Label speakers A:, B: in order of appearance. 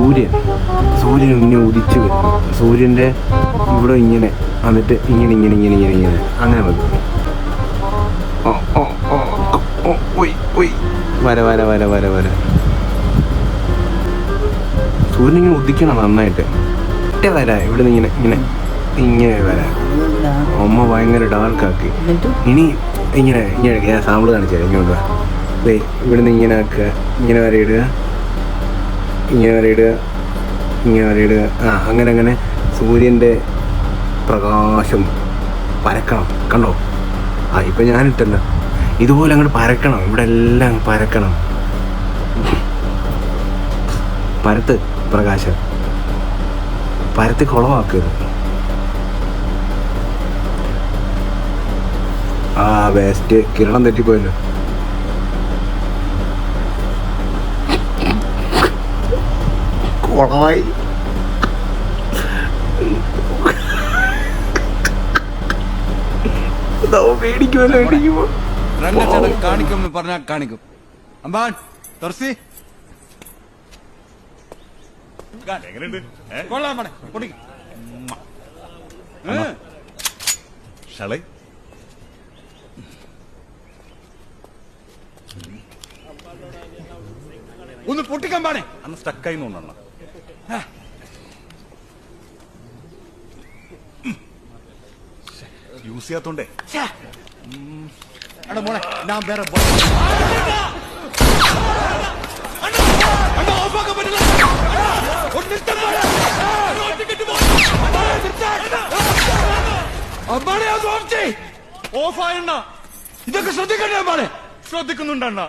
A: സൂര്യൻ. സൂര്യൻ ഇങ്ങനെ ഉദിച്ചു വരും സൂര്യന്റെ ഇവിടെ ഇങ്ങനെ എന്നിട്ട് ഇങ്ങനെ ഇങ്ങനെ ഇങ്ങനെ ഇങ്ങനെ ഇങ്ങനെ. അങ്ങനെ വന്നു. വര വര വര വര വര. സൂര്യൻ ഇങ്ങനെ ഉദിക്കണം നന്നായിട്ട്. ഒറ്റ വര ഇവിടെ നിന്ന് ഇങ്ങനെ ഇങ്ങനെ ഇങ്ങനെ വര. അമ്മ ഭയങ്കര ഡാർക്കാക്കി ഇനി ഇങ്ങനെ ഇങ്ങനെ ഞാൻ സാമ്പിൾ കാണിച്ചു തരാം. ഇങ്ങോട്ട്. ദേ ഇവിടുന്ന് ഇങ്ങനെ ആക്കുക. ഇങ്ങനെ വരയിടുക ഇങ്ങനെ വരയിടുക ഇങ്ങനെ വരയിടുക. ആ അങ്ങനെ അങ്ങനെ. സൂര്യന്റെ പ്രകാശം പരക്കണം. കണ്ടോ? ആ ഇപ്പം ഞാനിട്ടല്ലോ ഇതുപോലെ അങ്ങോട്ട് പരക്കണം. ഇവിടെ എല്ലാം പരക്കണം. പരത്ത് പ്രകാശം. പരത്തി കുളമാക്കരുത് ആ വേസ്റ്റ് കിരണം തെറ്റിപ്പോയല്ലോ. കുളമായി മേടിക്കുമല്ലോ മേടിക്കുമോ
B: രംഗച്ചടം കാണിക്കും പറഞ്ഞാൽ കാണിക്കും. അമ്പാൻ തുറസി. കൊള്ളാം മോനെ. പൊടിക്ക്.
C: ഷളേ.
B: ഒന്ന് പൊട്ടിക്കാൻ പാടേ
C: അന്ന് സ്റ്റക്കായി തോന്നണ യൂസ് ചെയ്യാത്തോണ്ടേ.
B: എടാ മോളെ ഞാൻ വേറെ
C: ഓഫായണ്ണ
B: ഇതൊക്കെ ശ്രദ്ധിക്കണ്ടേ അമ്പാനെ
C: ശ്രദ്ധിക്കുന്നുണ്ടണ്ണ